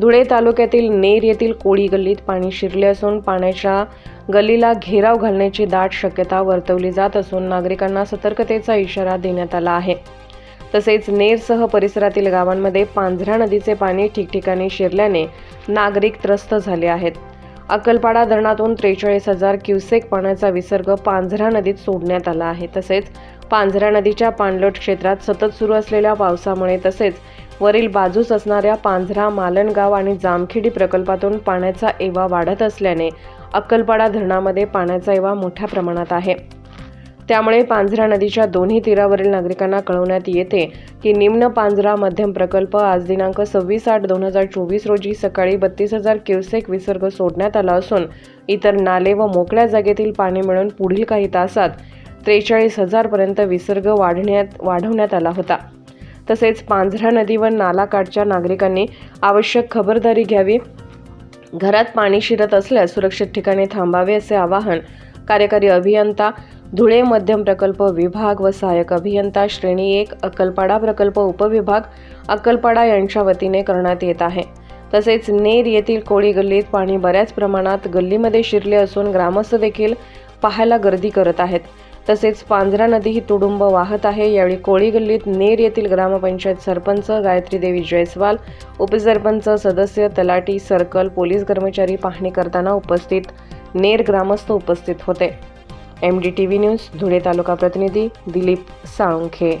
धुळे तालुक्यातील नेर येथील कोळी गल्लीत पाणी शिरले असून पाण्याच्या गल्लीला घेराव घालण्याची दाट शक्यता वर्तवली जात असून नागरिकांना सतर्कतेचा इशारा देण्यात आला आहे. तसेच नेरसह परिसरातील गावांमध्ये पांझरा नदीचे पाणी ठिकठिकाणी शिरल्याने नागरिक त्रस्त झाले आहेत. अक्कलपाडा धरणातून त्रेचाळीस हजार क्युसेक पाण्याचा विसर्ग पांझरा नदीत सोडण्यात आला आहे. तसेच पांझरा नदीच्या पाणलोट क्षेत्रात सतत सुरू असलेल्या पावसामुळे तसेच वरील बाजूस असणाऱ्या पांझरा मालणगाव आणि जामखेडी प्रकल्पातून पाण्याचा एवा वाढत असल्याने अक्कलपाडा धरणामध्ये पाण्याचा एवा मोठ्या प्रमाणात आहे. त्यामुळे पांझरा नदीच्या दोन्ही तीरावरील नागरिकांना कळवण्यात येते की निम्न पांझरा मध्यम प्रकल्प आज दिनांक सव्वीस आठ दोन हजार चोवीस रोजी सकाळी बत्तीस हजार क्युसेक विसर्ग सोडण्यात आला असून इतर नाले व मोकळ्या जागेतील पाणी मिळून पुढील काही तासात त्रेचाळीस हजारपर्यंत विसर्ग वाढण्यात वाढवण्यात आला होता. तसेच पांझरा नदी व नालाकाठच्या नागरिकांनी आवश्यक खबरदारी घ्यावी. घरात पाणी शिरत असल्यास सुरक्षित ठिकाणी थांबावे असे आवाहन कार्यकारी अभियंता धुळे मध्यम प्रकल्प विभाग व सहाय्यक अभियंता श्रेणी एक अक्कलपाडा प्रकल्प उपविभाग अक्कलपाडा यांच्या वतीने करण्यात येत आहे. तसेच नेर येथील कोळी गल्लीत पाणी बऱ्याच प्रमाणात गल्लीमध्ये शिरले असून ग्रामस्थ देखील पाहायला गर्दी करत आहेत. तसेच पांझरा नदी ही तुडुंब वाहत आहे. यावेळी कोळी गल्लीत नेर येथील ग्रामपंचायत सरपंच गायत्री देवी जयस्वाल उपसरपंच सदस्य तलाटी सर्कल पोलीस कर्मचारी पाहणी करताना उपस्थित नेर ग्रामस्थ उपस्थित होते. M D T V news Dhule तालुका प्रतिनिधी दिलीप साळुंखे.